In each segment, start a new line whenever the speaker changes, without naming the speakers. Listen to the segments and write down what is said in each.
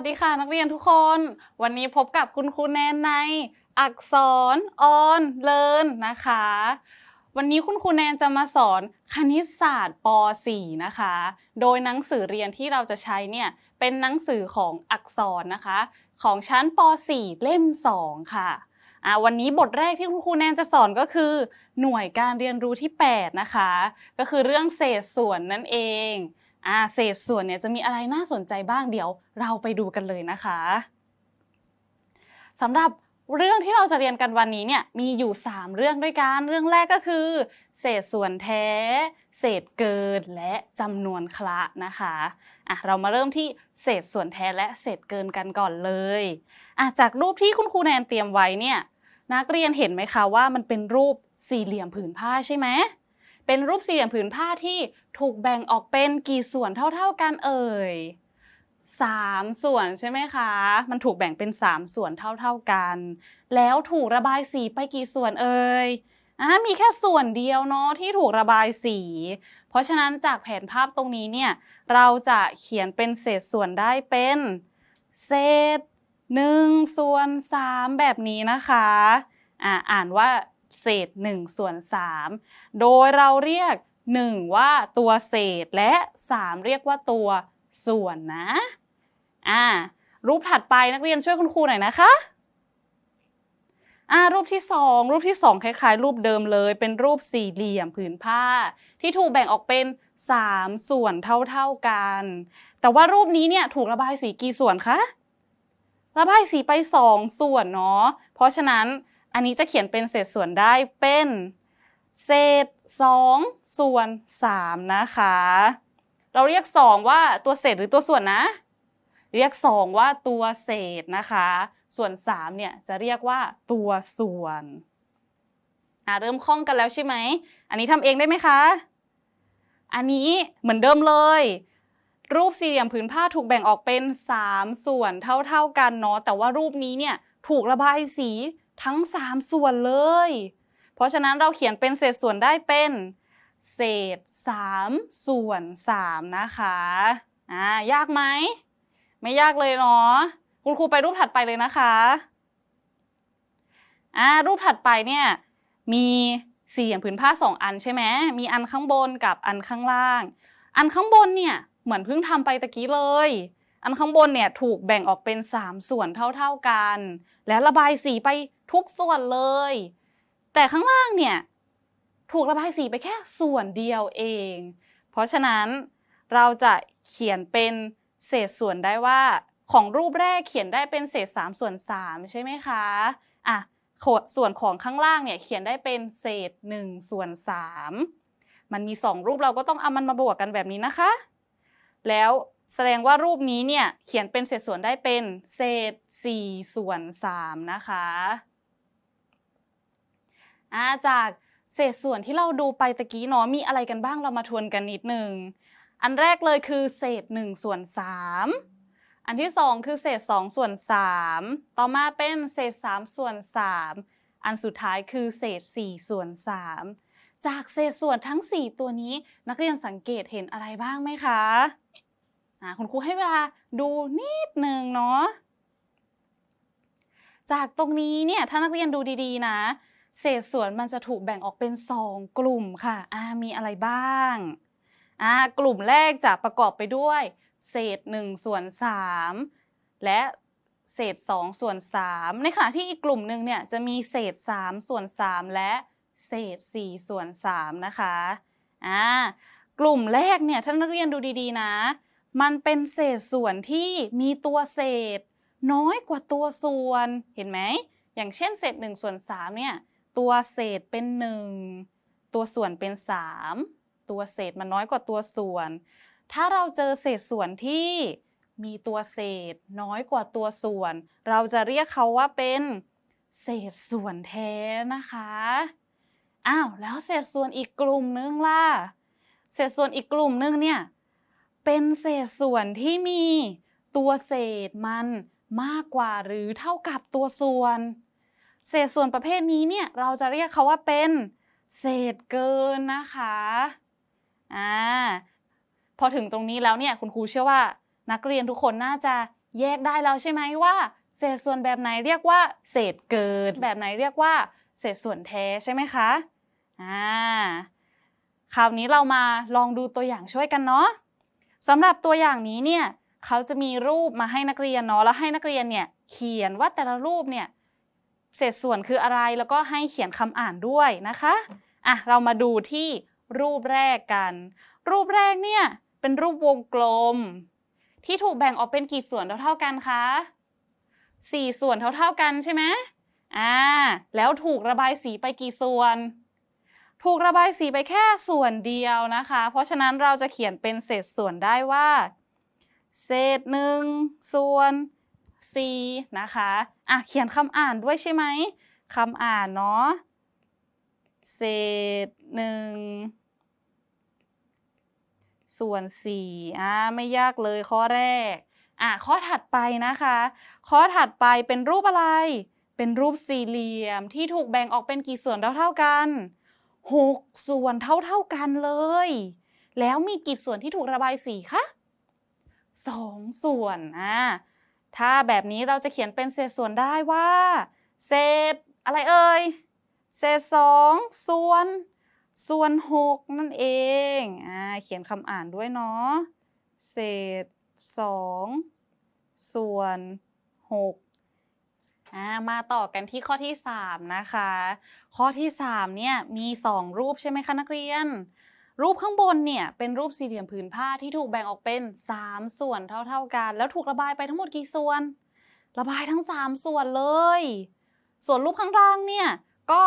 สวัสดีค่ะนักเรียนทุกคน วันนี้พบกับคุณครูแนนใน อักษรออนเลินนะคะ วันนี้คุณครูแนนจะมาสอนคณิตศาสตร์ป .4 นะคะ โดยหนังสือเรียนที่เราจะใช้เนี่ยเป็นหนังสือของอักษรนะคะ ของชั้นป .4 เล่ม 2 ค่ะอ่าวันนี้บทแรกที่คุณครูแนนจะสอนก็คือ หน่วยการเรียนรู้ที่ 8 นะคะ ก็คือเรื่องเศษส่วนนั่นเอง อ่าเศษส่วนเนี่ยจะมีอะไรน่าสนใจบ้างเดี๋ยว เราไปดูกันเลยนะคะสำหรับเรื่องที่เราจะเรียนกันวันนี้เนี่ยมีอยู่ 3 เรื่องด้วยกัน เรื่องแรกก็คือ เศษส่วนแท้ เศษเกินและจำนวนคละนะคะอะเรามาเริ่มที่เศษส่วนแท้และเศษเกินกันก่อนเลยอะจากรูปที่คุณครูแนนเตรียมไว้เนี่ยนักเรียนเห็นไหมคะว่ามันเป็นรูปสี่เหลี่ยมผืนผ้าใช่ไหม เป็นรูปสี่เหลี่ยมผืนผ้าที่ถูกแบ่งออกเป็นกี่ส่วนเท่าๆกันเอ่ยสามส่วนใช่ไหมคะ มันถูกแบ่งเป็นสามส่วนเท่าๆกัน แล้วถูกระบายสีไปกี่ส่วนเอ่ยอะมีแค่ส่วนเดียวเนาะที่ถูกระบายสี เพราะฉะนั้นจากแผนภาพตรงนี้เนี่ย เราจะเขียนเป็นเศษส่วนได้เป็น เศษหนึ่งส่วนสามแบบนี้นะคะ อะอ่านว่า เศษ1ส่วน3โดยเราเรียก 1 ว่าตัวเศษและ 3 เรียกว่าตัวส่วนนะอ่ารูปถัดไปนักเรียนช่วยคุณครูหน่อยนะคะอ่ารูปที่2รูปที่2คล้ายๆ รูปเดิมเลย เป็นรูปสี่เหลี่ยมผืนผ้า ที่ถูกแบ่งออกเป็น3ส่วนเท่าๆกัน แต่ว่ารูปนี้เนี่ยถูกระบายสีกี่ส่วนคะระบายสีไป2ส่วนเนาะเพราะฉะนั้น อันนี้จะเขียนเป็นเศษส่วนได้เป็นเศษ2ส่วน3นะคะ เราเรียก 2 ว่าตัวเศษหรือตัวส่วนนะ เรียก 2 ว่าตัวเศษนะคะ ส่วน 3 เนี่ยจะเรียกว่าตัวส่วนอ่าเริ่มคล่องกันแล้วใช่ไหม อันนี้ทำเองได้ไหมคะ อันนี้เหมือนเดิมเลย รูปสี่เหลี่ยมผืนผ้าถูกแบ่งออกเป็น 3 ส่วนเท่า ๆกันเนาะ แต่ว่ารูปนี้เนี่ยถูกระบายสี ทั้ง 3 ส่วนเลย เพราะฉะนั้นเราเขียนเป็นเศษส่วนได้เป็นเศษ 3 ส่วน 3 นะคะอ่ายากไหม ไม่ยากเลยเนาะคุณครูไปรูปถัดไปเลยนะคะอ่ารูปถัดไปเนี่ยมีสี่เหลี่ยมผืนผ้า2อันใช่ไหมมีอันข้างบนกับอันข้างล่าง อันข้างบนเนี่ยเหมือนเพิ่งทำไปตะกี้เลย อันข้างบนเนี่ยถูกแบ่งออกเป็น 3 ส่วนเท่า ๆกัน และระบายสีไปทุกส่วนเลย แต่ข้างล่างเนี่ยถูกระบายสีไปแค่ส่วนเดียวเอง เพราะฉะนั้นเราจะเขียนเป็นเศษส่วนได้ว่าของรูปแรกเขียนได้เป็นเศษ3ส่วน3ใช่ไหมคะอะส่วนของข้างล่างเนี่ยเขียนได้เป็นเศษ1ส่วน3มันมี 2 รูปเราก็ต้องเอามันมาบวกกันแบบนี้นะคะ แล้ว แสดงว่ารูปนี้เนี่ยเขียนเป็นเศษส่วนได้เป็นเศษ 4 ส่วน 3 นะคะอาจากเศษส่วนที่เราดูไปตะกี้เนาะมีอะไรกันบ้างเรามาทวนกันนิดนึงอันแรกเลยคือเศษ1ส่วน3อันที่ 2 คือเศษ2ส่วน3ต่อมาเป็นเศษ3ส่วน3อันสุดท้ายคือเศษ4ส่วน3จากเศษส่วนทั้ง 4 ตัวนี้ นักเรียนสังเกตเห็นอะไรบ้างไหมคะ คุณครูให้เวลาดูนิดหนึ่งเนาะจากตรงนี้เนี่ยถ้านักเรียนดูดีๆนะ เศษส่วนมันจะถูกแบ่งออกเป็น 2 กลุ่มค่ะอ่ามีอะไรบ้างอ่ากลุ่มแรกจะประกอบไปด้วย เศษ1ส่วน3และเศษ2ส่วน3ในขณะที่อีกกลุ่มหนึ่งเนี่ยจะมีเศษ3ส่วน3และเศษ4ส่วน3นะคะอ่ากลุ่มแรกเนี่ยท่านนักเรียนดูดีๆนะ มันเป็นเศษส่วนที่มีตัวเศษ น้อยกว่าตัวส่วน เห็นไหม อย่างเช่นเศษ1ส่วน3เนี่ย ตัวเศษเป็น 1 ตัวส่วนเป็น 3 ตัวเศษมันน้อยกว่าตัวส่วน ถ้าเราเจอเศษส่วนที่มีตัวเศษน้อยกว่าตัวส่วน เราจะเรียกเขาว่าเป็นเศษส่วนแท้นะคะ อ้าว แล้วเศษส่วนอีกกลุ่มนึงล่ะ เศษส่วนอีกกลุ่มนึงเนี่ย เป็นเศษส่วนที่มีตัวเศษมันมากกว่าหรือเท่ากับตัวส่วน เศษส่วนประเภทนี้เนี่ยเราจะเรียกเขาว่าเป็นเศษเกินนะคะอ่าพอถึงตรงนี้แล้วเนี่ยคุณครูเชื่อว่า นักเรียนทุกคนน่าจะแยกได้แล้วใช่ไหมว่า เศษส่วนแบบไหนเรียกว่า เศษเกินแบบไหนเรียกว่า เศษส่วนแท้ใช่ไหมคะอ่าคราวนี้เรามาลองดูตัวอย่างช่วยกันเนาะ สำหรับตัวอย่างนี้เนี่ยเขาจะมีรูปมาให้นักเรียนเนาะแล้วให้นักเรียนเนี่ยเขียนว่าแต่ละรูปเนี่ยเศษส่วนคืออะไรแล้วก็ให้เขียนคำอ่านด้วยนะคะอะเรามาดูที่รูปแรกกัน รูปแรกเนี่ยเป็นรูปวงกลม ที่ถูกแบ่งออกเป็นกี่ส่วนเท่าๆกันคะสี่ส่วนเท่าๆกันใช่ไหมอ่าแล้วถูกระบายสีไปกี่ส่วน ถูกระบายสีไปแค่ส่วนเดียวนะคะ เพราะฉะนั้นเราจะเขียนเป็นเศษส่วนได้ว่า เศษหนึ่งส่วนสี่นะคะอะเขียนคำอ่านด้วยใช่ไหมคำอ่านเนาะเศษหนึ่งส่วนสี่อ่าไม่ยากเลยข้อแรกอะข้อถัดไปนะคะ ข้อถัดไปเป็นรูปอะไร เป็นรูปสี่เหลี่ยมที่ถูกแบ่งออกเป็นกี่ส่วนเท่าๆกัน หกส่วนเท่าๆกันเลย แล้วมีกี่ส่วนที่ถูกระบายสีคะสองส่วนอะถ้าแบบนี้เราจะเขียนเป็นเศษส่วนได้ว่า เศษอะไรเอ่ย เศษสองส่วน ส่วนหกนั่นเองอ่าเขียนคำอ่านด้วยเนาะ เศษสองส่วนหก อ่ามาต่อกันที่ข้อที่ 3 นะคะ ข้อที่ 3 เนี่ยมี 2 รูปใช่ไหมคะนักเรียน รูปข้างบนเนี่ยเป็นรูปสี่เหลี่ยมผืนผ้าที่ถูกแบ่งออกเป็น 3 ส่วนเท่าๆกัน แล้วถูกระบายไปทั้งหมดกี่ส่วน ระบายทั้ง 3 ส่วนเลย ส่วนรูปข้างล่างเนี่ยก็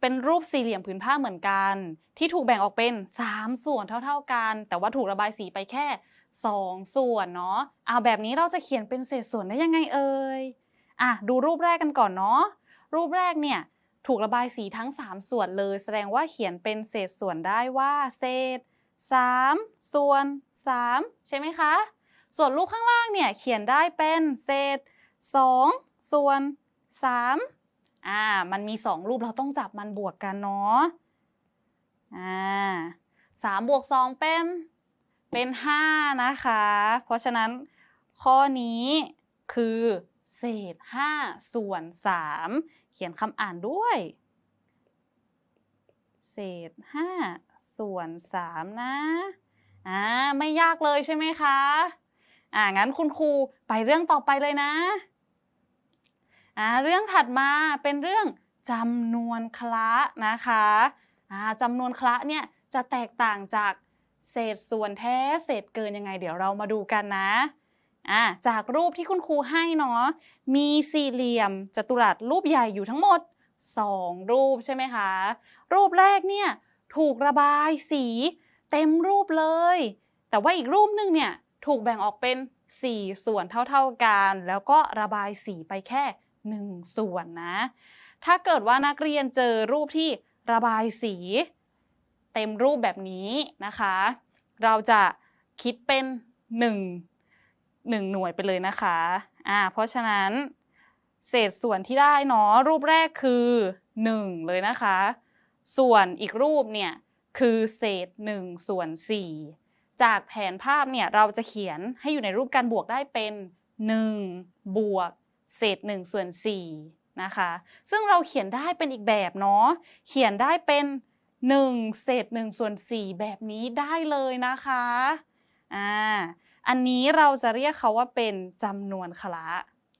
เป็นรูปสี่เหลี่ยมผืนผ้าเหมือนกัน ที่ถูกแบ่งออกเป็น 3 ส่วนเท่า ๆกัน แต่ว่าถูกระบายสีไปแค่ 2 ส่วนเนาะเอาแบบนี้เราจะเขียนเป็นเศษส่วนได้ยังไงเอ่ย อะดูรูปแรกกันก่อนเนาะรูปแรกเนี่ยถูกระบายสีทั้ง 3 ส่วนเลย แสดงว่าเขียนเป็นเศษส่วนได้ว่า เศษ 3 ส่วน 3 ใช่ไหมคะ ส่วนรูปข้างล่างเนี่ยเขียนได้เป็นเศษ 2 ส่วน 3 อ่า มันมี 2 รูปเราต้องจับมันบวกกันเนาะอ่าสามบวกสองเป็น เป็นห้านะคะ เพราะฉะนั้นข้อนี้คือ เศษห้าส่วนสามเขียนคำอ่านด้วย เศษห้าส่วนสามนะอ่าไม่ยากเลยใช่ไหมคะอ่างั้นคุณครูไปเรื่องต่อไปเลยนะอ่าเรื่องถัดมาเป็นเรื่องจำนวนคละนะคะอ่าจำนวนคละเนี่ยจะแตกต่างจากเศษส่วนแท้เศษเกินยังไง เดี๋ยวเรามาดูกันนะ อ่าจากรูปที่คุณครูให้เนาะมีสี่เหลี่ยมจัตุรัสรูปใหญ่อยู่ทั้งหมด 2 รูปใช่ไหมคะ รูปแรกเนี่ยถูกระบายสีเต็มรูปเลย แต่ว่าอีกรูปหนึ่งเนี่ยถูกแบ่งออกเป็น 4 ส่วนเท่าๆกัน แล้วก็ระบายสีไปแค่ 1 ส่วนนะ ถ้าเกิดว่านักเรียนเจอรูปที่ระบายสี เต็มรูปแบบนี้นะคะ เราจะคิดเป็น 1 1 หน่วยไปเลยนะคะอ่าเพราะฉะนั้น เศษส่วนที่ได้เนาะรูปแรกคือ 1 เลยนะคะ ส่วนอีกรูปเนี่ยคือเศษ1ส่วน4จากแผนภาพเนี่ยเราจะเขียนให้อยู่ในรูปการบวกได้เป็น 1 บวก เศษ1ส่วน4นะคะซึ่งเราเขียนได้เป็นอีกแบบเนาะเขียนได้เป็น 1 เศษ1ส่วน4แบบนี้ได้เลยนะคะอ่า อันนี้เราจะเรียกเขาว่าเป็นจำนวนคละ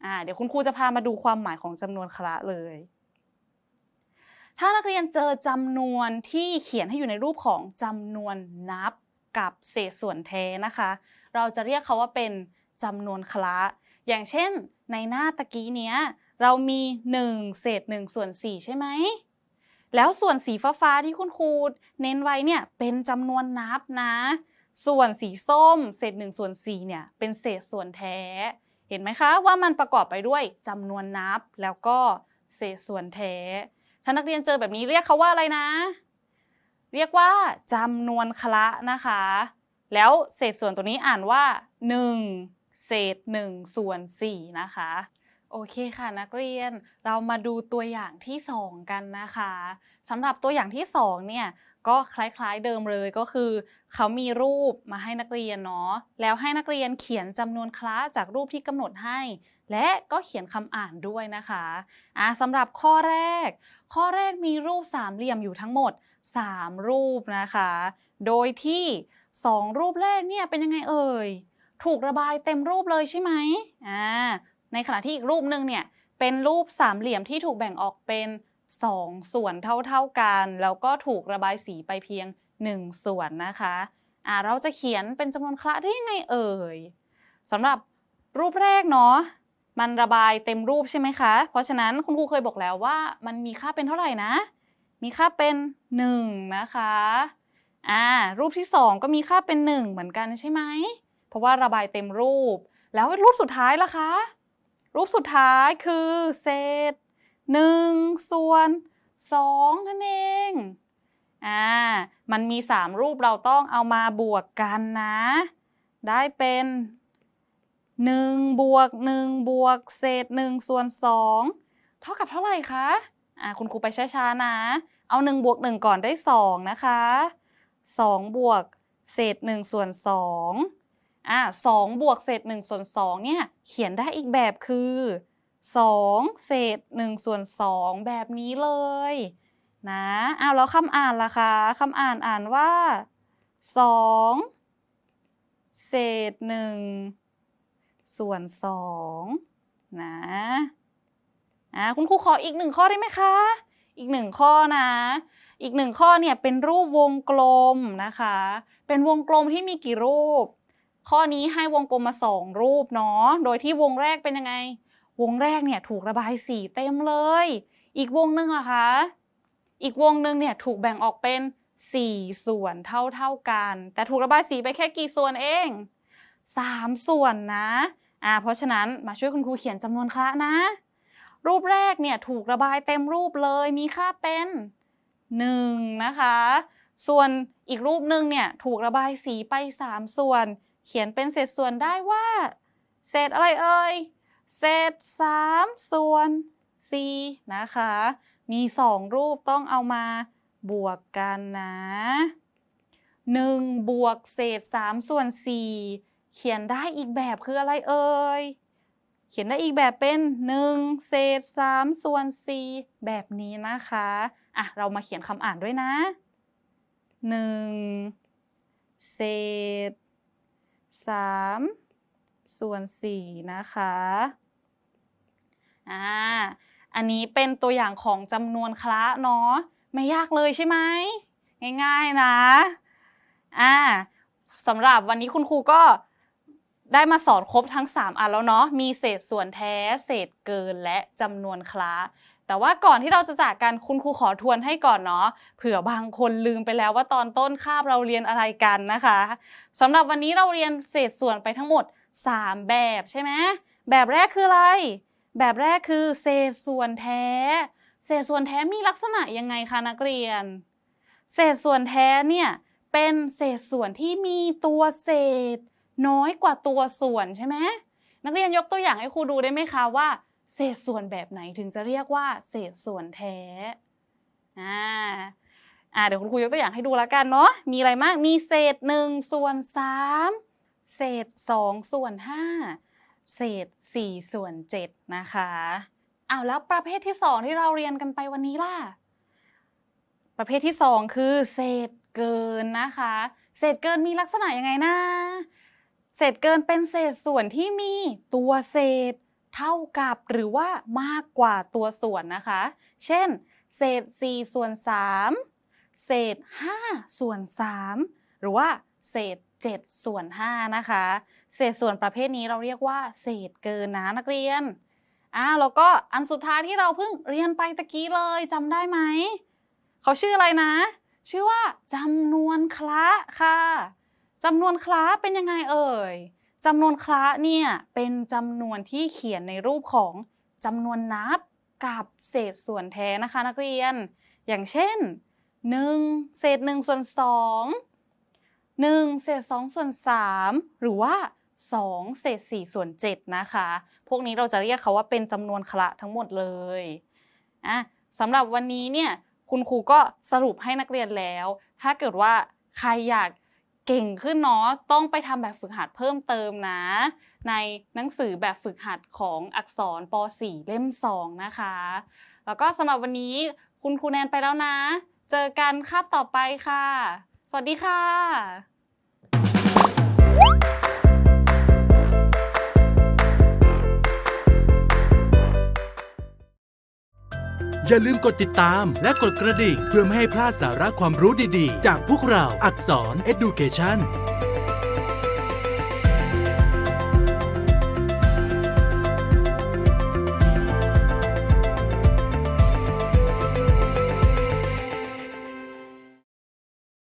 อ่าเดี๋ยวคุณครูจะพามาดูความหมายของจำนวนคละเลย ถ้านักเรียนเจอจำนวนที่เขียนให้อยู่ในรูปของจำนวนนับกับเศษส่วนแท้นะคะ เราจะเรียกเขาว่าเป็นจำนวนคละอย่างเช่น ในหน้าตะกี้เนี้ยเรามี 1 เศษ1ส่วน4ใช่ไหม แล้วส่วนสีฟ้าๆที่คุณครูเน้นไว้เนี่ยเป็นจำนวนนับนะ ส่วนสีส้ม เศษ1ส่วน4เนี่ยเป็นเศษส่วนแท้ เห็นไหมคะว่ามันประกอบไปด้วยจำนวนนับแล้วก็เศษส่วนแท้ ถ้านักเรียนเจอแบบนี้เรียกเขาว่าอะไรนะ เรียกว่าจำนวนคละนะคะ แล้วเศษส่วนตัวนี้อ่านว่า 1 เศษ1ส่วน4นะคะโอเคค่ะนักเรียนเรามาดูตัวอย่างที่ 2 กันนะคะสำหรับตัวอย่างที่2เนี่ย ก็คล้ายๆเดิมเลยก็คือ เขามีรูปมาให้นักเรียนเนาะแล้วให้นักเรียนเขียนจำนวนคล้าจากรูปที่กำหนดให้ และก็เขียนคำอ่านด้วยนะคะอะสำหรับข้อแรก ข้อแรกมีรูปสามเหลี่ยมอยู่ทั้งหมด 3 รูปนะคะ โดยที่ 2 รูปแรกเนี่ยเป็นยังไงเอ่ยถูกระบายเต็มรูปเลยใช่ไหมอ่าในขณะที่อีกรูปหนึ่งเนี่ยเป็นรูปสามเหลี่ยมที่ถูกแบ่งออกเป็น 2ส่วนเท่าๆกัน แล้วก็ถูกระบายสีไปเพียง1ส่วนนะคะอ่าเราจะเขียนเป็นจำนวนคละได้ยังไงเอ่ยสำหรับรูปแรกเนาะมันระบายเต็มรูปใช่ไหมคะ เพราะฉะนั้นคุณครูเคยบอกแล้วว่ามันมีค่าเป็นเท่าไหร่นะ มีค่าเป็น 1 นะคะอ่ารูปที่ 2 ก็มีค่าเป็น 1 เหมือนกันใช่ไหม เพราะว่าระบายเต็มรูป แล้วรูปสุดท้ายล่ะคะ รูปสุดท้ายคือเศษ 1 ส่วน 2 นั่นเองอ่ามันมี 3 รูปเราต้องเอามาบวกกันนะ ได้เป็น 1 บวก 1 บวก เศษ 1 ส่วน 2 เท่ากับเท่าไหร่คะอ่าคุณครูไปช้าๆนะ เอา 1 บวก 1 ก่อนได้ 2 นะคะ 2 บวก เศษ 1 ส่วน 2อ่า2บวกเศษ 1 ส่วน 2 เนี่ย เขียนได้อีกแบบคือ 2 เศษ1ส่วน2แบบนี้เลยนะอ้าวแล้วคำอ่านล่ะคะคำอ่านอ่านว่า 2 เศษ1ส่วน2นะอ่าคุณครูขออีกหนึ่งข้อได้ไหมคะ อีกหนึ่งข้อนะ อีกหนึ่งข้อเนี่ยเป็นรูปวงกลมนะคะ เป็นวงกลมที่มีกี่รูป ข้อนี้ให้วงกลมมาสองรูปเนาะ โดยที่วงแรกเป็นยังไง วงแรกเนี่ยถูกระบายสีเต็มเลย อีกวงหนึ่งล่ะคะ อีกวงหนึ่งเนี่ยถูกแบ่งออกเป็น 4 ส่วนเท่าเท่าๆกัน แต่ถูกระบายสีไปแค่กี่ส่วนเอง 3 ส่วนนะอ่าเพราะฉะนั้นมาช่วยคุณครูเขียนจำนวนคละนะ รูปแรกเนี่ยถูกระบายเต็มรูปเลยมีค่าเป็น 1 นะคะ ส่วนอีกรูปหนึ่งเนี่ยถูกระบายสีไป 3 ส่วน เขียนเป็นเศษส่วนได้ว่า เศษอะไรเอ่ย เศษ3ส่วน4นะคะ มี2รูปต้องเอามาบวกกันนะ1บวกเศษ3ส่วน4เขียนได้อีกแบบคืออะไรเอ่ย เขียนได้อีกแบบเป็น1เศษ3ส่วน4แบบนี้นะคะอะเรามาเขียนคำอ่านด้วยนะ1เศษ3ส่วน4นะคะ อ่าอันนี้เป็นตัวอย่างของจำนวนคละเนาะไม่ยากเลยใช่ไหมง่ายๆนะอ่าสำหรับวันนี้คุณครูก็ได้มาสอนครบทั้ง 3 อันแล้วเนาะ มีเศษส่วนแท้ เศษเกิน และจำนวนคละแต่ว่าก่อนที่เราจะจากกันคุณครูขอทวนให้ก่อนเนาะ เผื่อบางคนลืมไปแล้วว่าตอนต้นคาบเราเรียนอะไรกันนะคะสำหรับวันนี้เราเรียนเศษส่วนไปทั้งหมด 3 แบบใช่ไหม แบบแรกคืออะไร แบบแรกคือเศษส่วนแท้ เศษส่วนแท้มีลักษณะยังไงคะนักเรียน เศษส่วนแท้เนี่ยเป็นเศษส่วนที่มีตัวเศษ น้อยกว่าตัวส่วนใช่ไหมนักเรียนยกตัวอย่างให้ครูดูได้ไหมคะว่า เศษส่วนแบบไหนถึงจะเรียกว่า เศษส่วนแท้อ่าอ่าเดี๋ยวคุณครูยกตัวอย่างให้ดูแล้วกันเนาะมีอะไรมากมีเศษ1ส่วน3เศษ2ส่วน5 เศษ4ส่วน7นะคะอ้าวแล้วประเภทที่ 2 ที่เราเรียนกันไปวันนี้ล่ะ ประเภทที่ 2 คือ เศษเกินนะคะ เศษเกินมีลักษณะยังไงนะ เศษเกินเป็นเศษส่วนที่มีตัวเศษเท่ากับหรือว่ามากกว่าตัวส่วนนะคะ เช่น เศษ 4 ส่วน 3 เศษ 5 ส่วน 3 หรือว่าเศษ 7 ส่วน 5 นะคะ เศษส่วนประเภทนี้เราเรียกว่า เศษเกินนะนักเรียนอ่าแล้วก็อันสุดท้ายที่เราเพิ่งเรียนไปตะกี้เลยจำได้ไหม เขาชื่ออะไรนะ ชื่อว่าจำนวนคละค่ะจำนวนคละเป็นยังไงเอ่ยจำนวนคละเนี่ยเป็นจำนวนที่เขียนในรูปของจำนวนนับกับเศษส่วนแท้นะคะนักเรียน อย่างเช่น 1 เศษ1ส่วน2 1 เศษ 2 ส่วน 3 หรือว่า 2 เศษ 4 ส่วน 7 นะคะ พวกนี้เราจะเรียกเขาว่าเป็นจำนวนคละทั้งหมดเลยอะสำหรับวันนี้เนี่ยคุณครูก็สรุปให้นักเรียนแล้ว ถ้าเกิดว่าใครอยากเก่งขึ้นเนาะต้องไปทำแบบฝึกหัดเพิ่มเติมนะ ในหนังสือแบบฝึกหัดของอักษรป .4 เล่ม 2 นะคะ แล้วก็สำหรับวันนี้คุณครูแนนไปแล้วนะ เจอกันคาบต่อไปค่ะ สวัสดีค่ะ
อย่าลืมกดติดตามและกดกระดิ่งเพื่อไม่ให้พลาดสาระความรู้ดีๆ จากพวกเราอักษร Education